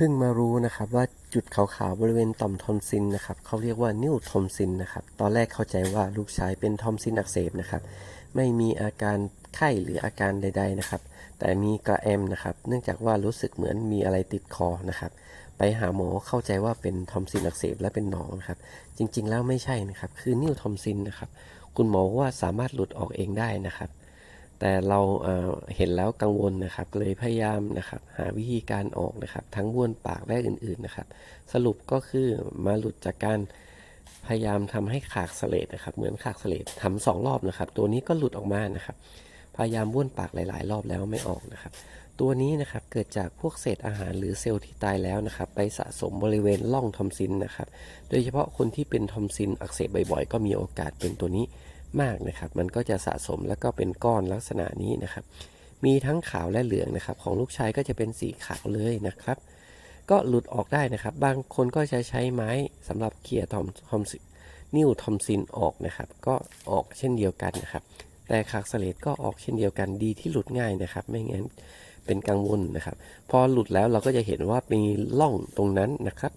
เพิ่งมารู้นะครับว่าจุดขาวๆบริเวณต่อมทอมซินนะครับเขาเรียกว่านิ้วทอมซินนะครับตอนแรกเข้าใจว่าลูกชายเป็นทอมซินอักเสบนะครับไม่มีอาการไข้หรืออาการใด ๆนะครับ แต่มีกระแอมนะครับ เนื่องจากว่ารู้สึกเหมือนมีอะไรติดคอนะครับ ไปหาหมอเข้าใจว่าเป็นทอมซินอักเสบและเป็นหนองนะครับ จริงๆแล้วไม่ใช่นะครับ คือนิ้วทอมซินนะครับ คุณหมอว่าสามารถหลุดออกเองได้นะครับ แต่เราเห็นแล้วกังวลนะครับ เลยพยายามนะครับ หาวิธีการออกนะครับ ทั้งบ้วนปากและอื่นๆนะครับ สรุปก็คือมาหลุดจากการพยายามทำให้ขากเสลดนะครับ เหมือนขากเสลดทำสองรอบนะครับ ตัวนี้ก็หลุดออกมานะครับ พยายามบ้วนปากหลาย ๆ รอบแล้วไม่ออกนะครับ ตัวนี้นะครับเกิดจากพวกเศษอาหารหรือเซลล์ที่ตายแล้วนะครับ ไปสะสมบริเวณร่องทอมซินนะครับ โดยเฉพาะคนที่เป็นทอมซินอักเสบบ่อยๆ ก็มีโอกาสเป็นตัวนี้ มากนะครับ มันก็จะสะสมแล้วก็เป็นก้อนลักษณะนี้นะครับ มีทั้งขาวและเหลืองนะครับ ของลูกชายก็จะเป็นสีขาวเลยนะครับ ก็หลุดออกได้นะครับ บางคนก็จะใช้ไม้สำหรับเขี่ยทอมทอมซินิ้วทอมซินออกนะครับ ก็ออกเช่นเดียวกันนะครับ แต่ขากเสลดก็ออกเช่นเดียวกันดีที่หลุดง่ายนะครับ ไม่งั้นเป็นกังวลนะครับ พอหลุดแล้วเราก็จะเห็นว่ามีร่องตรงนั้นนะครับ